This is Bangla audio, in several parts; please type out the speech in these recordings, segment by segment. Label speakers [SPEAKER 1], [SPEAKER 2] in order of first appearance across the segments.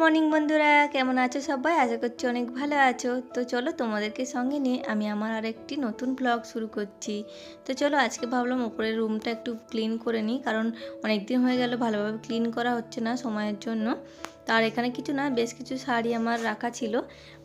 [SPEAKER 1] মর্নিং বন্ধুরা, কেমন আছো সবাই? আশা করছি অনেক ভালো আছো। তো চলো তোমাদেরকে সঙ্গে নিয়ে আমি আমার আরেকটি নতুন ব্লগ শুরু করছি। তো চলো আজকে ভাবলাম উপরের রুমটা একটু ক্লিন করে নিই, কারণ অনেক দিন হয়ে গেল, ভালোভাবে ক্লিন করা হচ্ছে না সময়ের জন্য। তার এখানে কিছু না, বেশ কিছু শাড়ি আমার রাখা ছিল।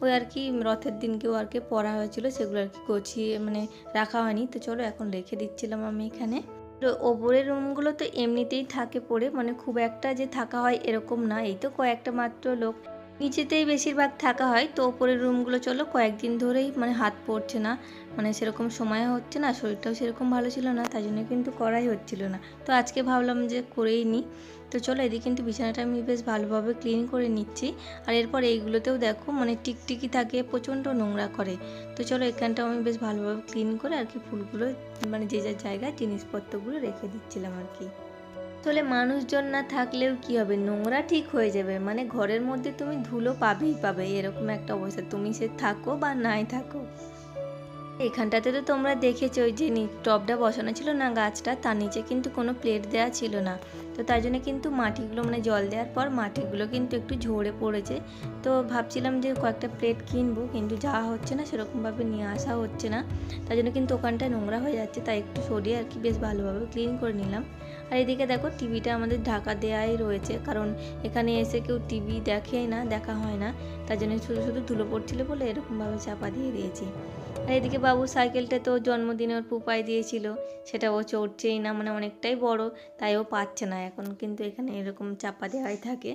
[SPEAKER 1] ওই আর কি রথের দিনকেও আর কি পরা হয়েছিল, সেগুলো আর কি গছিয়ে মানে রাখা হয়নি। তো চলো এখন রেখে দিচ্ছিলাম আমি এখানে। তো ওপরের রুমগুলো তো এমনিতেই থাকে পড়ে মানে খুব একটা যে থাকা হয় এরকম না। এই তো কয়েকটা মাত্র লোক। নিচেতেই বেশিরভাগ থাকা হয়, তো ওপরের রুমগুলো চলো কয়েকদিন ধরেই মানে হাত পড়ছে না। মানে সেরকম সময় হচ্ছে না, শরীরটাও সেরকম ভালো ছিল না তাই জন্য কিন্তু করাই হচ্ছিল না। তো আজকে ভাবলাম যে করেই নিই। তো চলো এদিকে কিন্তু বিছানাটা আমি বেশ ভালোভাবে ক্লিন করে নিচ্ছি। আর এরপর এইগুলোতেও দেখো মানে টিকটিকি থাকে, প্রচণ্ড নোংরা করে। তো চলো এখানটাও আমি বেশ ভালোভাবে ক্লিন করে আর কি ফুলগুলো মানে যে যার জায়গায় জিনিসপত্রগুলো রেখে দিচ্ছিলাম আর কি। আসলে মানুষজন না থাকলেও কি হবে? নোংরা ঠিক হয়ে যাবে। মানে ঘরের মধ্যে তুমি ধুলো পাবেই পাবে। এরকম একটা অবস্থা। তুমি সে থাকো বা নাই থাকো। এখানটাতে তো তোমরা দেখেছ ওই যে টবটা বসানো ছিল না, গাছটা। তার নিচে কিন্তু কোনো প্লেট দেওয়া ছিল না। তো তাই জন্য কিন্তু মাটিগুলো মানে জল দেওয়ার পর মাটিগুলো কিন্তু একটু ঝরে পড়েছে। তো ভাবছিলাম যে কয়েকটা প্লেট কিনবো, কিন্তু যাওয়া হচ্ছে না সেরকমভাবে নিয়ে আসা হচ্ছে না। তাই জন্য কিন্তু ওখানটায় নোংরা হয়ে যাচ্ছে, তাই একটু সরিয়ে আর কি বেশ ভালোভাবে ক্লিন করে নিলাম। আর এদিকে দেখো টিভিটা আমাদের ঢাকা দেওয়াই রয়েছে, কারণ এখানে এসে কেউ টিভি দেখেই না, দেখা হয় না। তার জন্য শুধু শুধু ধুলো পড়ছিল বলে এরকমভাবে চাপা দিয়ে দিয়েছি। আর এদিকে বাবু সাইকেলটা তো জন্মদিনের পুপাই দিয়েছিল, সেটা ও চড়ছেই না মানে অনেকটাই বড়, তাই ও পাচ্ছে না এখন কিন্তু এখানে এরকম চাপা দেওয়াই থাকে।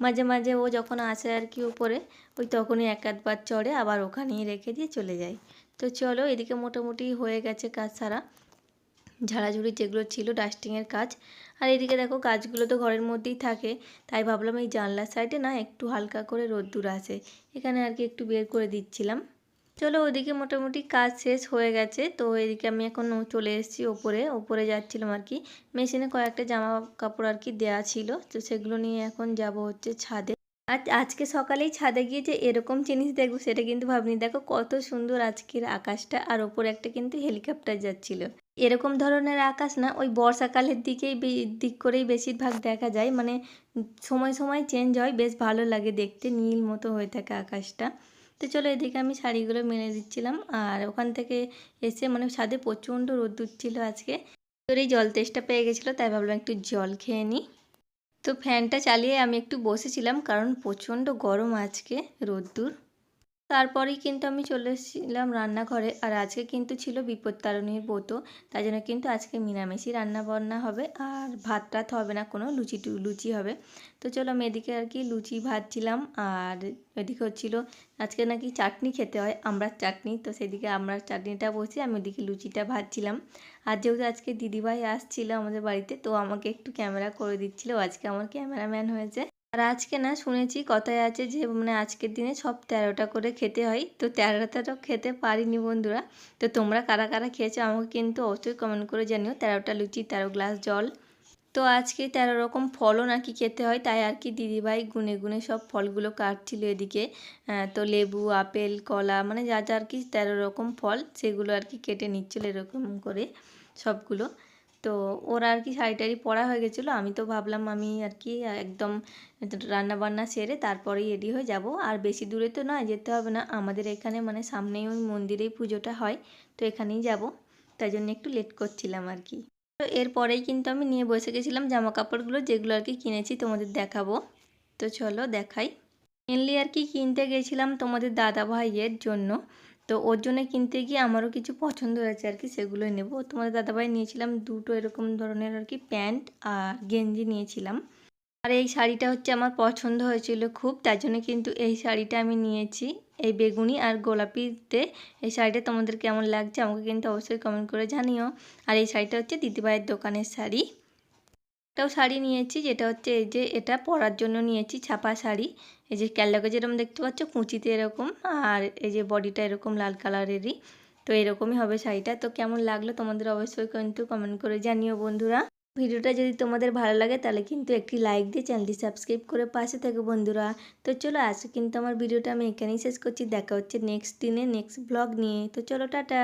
[SPEAKER 1] মাঝে মাঝে ও যখন আসে আর কি উপরে, ওই তখনই এক আধবার চড়ে আবার ওখানেই রেখে দিয়ে চলে যায়। তো চলো এদিকে মোটামুটি হয়ে গেছে কাজ সারা। ঝাড়াঝুড়ি যেগুলো ছিল ডাস্টিংয়ের কাজ। আর এদিকে দেখো গাছগুলো তো ঘরের মধ্যেই থাকে, তাই ভাবলাম এই জানলার সাইডে না একটু হালকা করে রোদ্দুর আসে। এখানে আর কি একটু বের করে দিচ্ছিলাম। চলো ওদিকে মোটামুটি কাজ শেষ হয়ে গেছে। তো এদিকে আমি এখন চলে এসেছি ওপরে। ওপরে যাচ্ছিলাম আর কি। মেশিনে কয়েকটা জামা কাপড় আর কি দেওয়া ছিল। তো সেগুলো নিয়ে এখন যাব হচ্ছে ছাদে। আজ আজকে সকালেই ছাদে গিয়ে যে এরকম জিনিস দেখব, সেটা কিন্তু ভাবনি। দেখো কত সুন্দর আজকের আকাশটা। আর ওপরে একটা কিন্তু হেলিকপ্টার যাচ্ছিল। এরকম ধরনের আকাশ না, ওই বর্ষাকালের দিকেই দিক করেই বেশিরভাগ দেখা যায়। মানে সময় সময় চেঞ্জ হয়। বেশ ভালো লাগে দেখতে। নীল মতো হয়ে থাকে আকাশটা। তো চলো এদিকে আমি শাড়িগুলো মেলে দিচ্ছিলাম। আর ওখান থেকে এসে মানে ছাদে প্রচণ্ড রোদ উঠছিল আজকে। তোর এই জল তেষ্টা পেয়ে গেছিল, তাই ভাবলাম একটু জল খেয়ে নিই তো ফ্যানটা চালিয়ে আমি একটু বসেছিলাম, কারণ প্রচণ্ড গরম আজকে রোদ্দুর। তারপরেই কিন্তু আমি চলে এসেছিলাম রান্নাঘরে। আর আজকে কিন্তু ছিল বিপত্তারণীর ব্রত তাই জন্য কিন্তু আজকে নিরামিষই রান্না বান্না হবে। আর ভাত টাত হবে না, কোনো লুচি লুচি হবে। তো চলো আমি এদিকে আর কি লুচি ভাজছিলাম। আর এদিকে হচ্ছিল আজকে নাকি চাটনি খেতে হয়, আমড়ার চাটনি। তো সেদিকে আমড়ার চাটনিটা বসে আমি ওদিকে লুচিটা ভাজছিলাম। আর যেহেতু আজকে দিদিভাই আসছিল আমাদের বাড়িতে, তো আমাকে একটু ক্যামেরা করে দিচ্ছিল। আজকে আমার ক্যামেরাম্যান হয়েছে। আর আজকে না শুনেছি কথায় আছে যে মানে আজকের দিনে সব তেরোটা করে খেতে হয়। তো তেরোটা তো খেতে পারিনি বন্ধুরা। তো তোমরা কারা কারা খেয়েছো আমাকে কিন্তু অবশ্যই কমেন্ট করে জানিও। তেরোটা লুচি, তেরো গ্লাস জল। তো আজকে তেরো রকম ফলও নাকি খেতে হয়, তাই আর কি দিদিভাই গুনে গুনে সব ফলগুলো কাটছিল এদিকে। তো লেবু, আপেল, কলা মানে যা যা আর কি তেরো রকম ফল, সেগুলো আর কি কেটে নিচ্ছিল এরকম করে সবগুলো। তো ওর আর কি শাড়ি টাড়ি পরা হয়ে গেছিল। আমি তো ভাবলাম আমি আর কি একদম রান্না বান্না সেরে তারপরেই রেডি হয়ে যাব। আর বেশি দূরে তো নয়, যেতে হবে না। আমাদের এখানে মানে সামনেই ওই মন্দিরেই পুজোটা হয়, তো এখানেই যাব। তাই জন্য একটু লেট করছিলাম আর কি। তো এরপরেই কিন্তু আমি নিয়ে বসে গেছিলাম জামা কাপড়গুলো যেগুলো আর কি কিনেছি তোমাদের দেখাবো। তো চলো দেখাই। মেনলি আর কি কিনতে গেছিলাম তোমাদের দাদা ভাইয়ের জন্য। তো ওর জন্য কিনতে গিয়ে আমারও কিছু পছন্দ হয়েছে আর কি, সেগুলোই নেব। তোমাদের দাদাভাই নিয়েছিলাম দুটো এরকম ধরনের আর কি প্যান্ট আর গেঞ্জি নিয়েছিলাম। আর এই শাড়িটা হচ্ছে আমার পছন্দ হয়েছিল খুব, তার জন্য কিন্তু এই শাড়িটা আমি নিয়েছি, এই বেগুনি আর গোলাপিতে। এই শাড়িটা তোমাদের কেমন লাগছে আমাকে কিন্তু অবশ্যই কমেন্ট করে জানিও। আর এই শাড়িটা হচ্ছে দিদিভাইয়ের দোকানের শাড়ি। এটাও শাড়ি নিয়েছি, যেটা হচ্ছে এই যে এটা পরার জন্য নিয়েছি ছাপা শাড়ি। এই যে ক্যালাকে যেরকম দেখতে পাচ্ছ, কুঁচিতে এরকম আর এই যে বডিটা এরকম লাল কালারেরই। তো এরকমই হবে শাড়িটা। তো কেমন লাগল তোমাদের অবশ্যই কিন্তু কমেন্ট করে জানিও বন্ধুরা। ভিডিওটা যদি তোমাদের ভালো লাগে তাহলে কিন্তু একটি লাইক দিয়ে চ্যানেলটি সাবস্ক্রাইব করে পাশে থেকো বন্ধুরা। তো চলো আজকে কিন্তু আমার ভিডিওটা আমি এখানেই শেষ করছি। দেখা হচ্ছে নেক্সট দিনে নেক্সট ব্লগ নিয়ে। তো চলো টাটা।